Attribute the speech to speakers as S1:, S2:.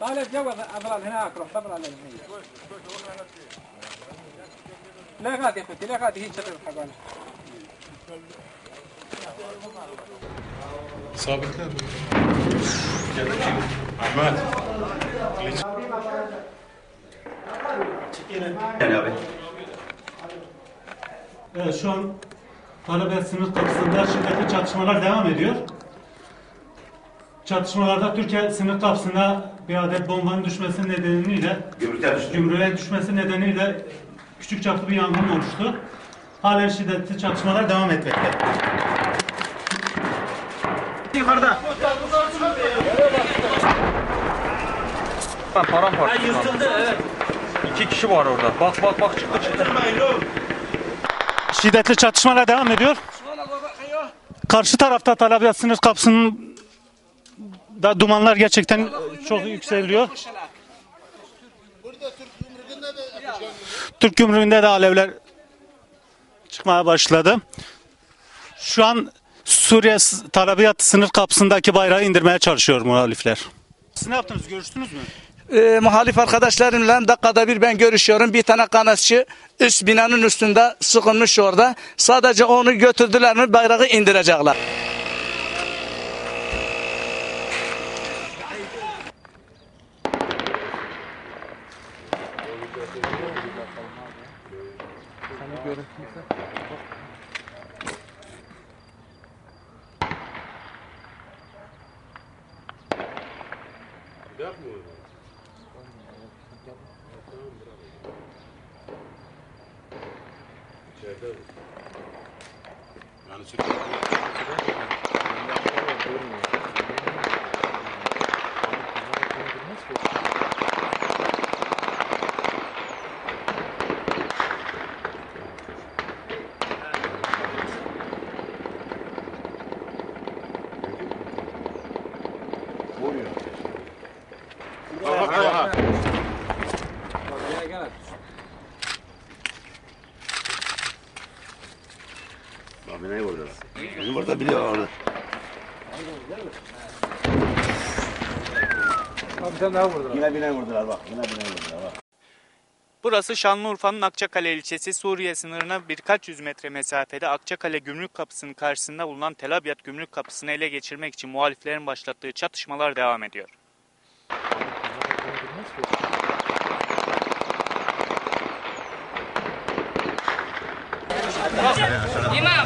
S1: تعالى اتجوز اضرب هناك روح دبر على المية لا غادي يا اخوتي لا غادي هي شطر الحقالة
S2: Sabitler. Ahmet.
S3: Evet, şu an talebe sınır kapısında şiddetli çatışmalar devam ediyor. Çatışmalarda Türkiye sınır kapısına bir adet bombanın düşmesi nedeniyle
S4: Gümrükten düştü.
S3: gümrüğe düşmesi nedeniyle küçük çaplı bir yangın oluştu. Halen şiddetli çatışmalar devam etmekte.
S5: Paramparça. yırtıldı evet. İki kişi var orada. Bak bak bak çıktı çıktı.
S3: Şiddetli çatışmalar devam ediyor. Karşı tarafta talebe sınır kapısının da dumanlar gerçekten çok yükseliyor. Türk gümrüğünde de alevler çıkmaya başladı. Şu an Suriye Talabiyat sınır kapısındaki bayrağı indirmeye çalışıyor muhalifler. Siz ne yaptınız? Görüştünüz mü?
S6: e, muhalif arkadaşlarımla dakikada bir ben görüşüyorum. Bir tane kanatçı üst binanın üstünde sıkılmış orada. Sadece onu götürdüler mi bayrağı indirecekler.
S7: Sana
S8: görüntüyse.
S9: Gidak mı o zaman? Tamam bravo. İçeride bu.
S2: Yani sürekli.
S4: Abi ne vurdular? Bizim orada var orada. bir tane daha vurdular. Yine bine vurdular bak. Yine bine vurdular bak.
S10: Burası Şanlıurfa'nın Akçakale ilçesi Suriye sınırına birkaç yüz metre mesafede Akçakale Gümrük Kapısı'nın karşısında bulunan Tel Gümrük Kapısı'nı ele geçirmek için muhaliflerin başlattığı çatışmalar devam ediyor.
S7: 你们。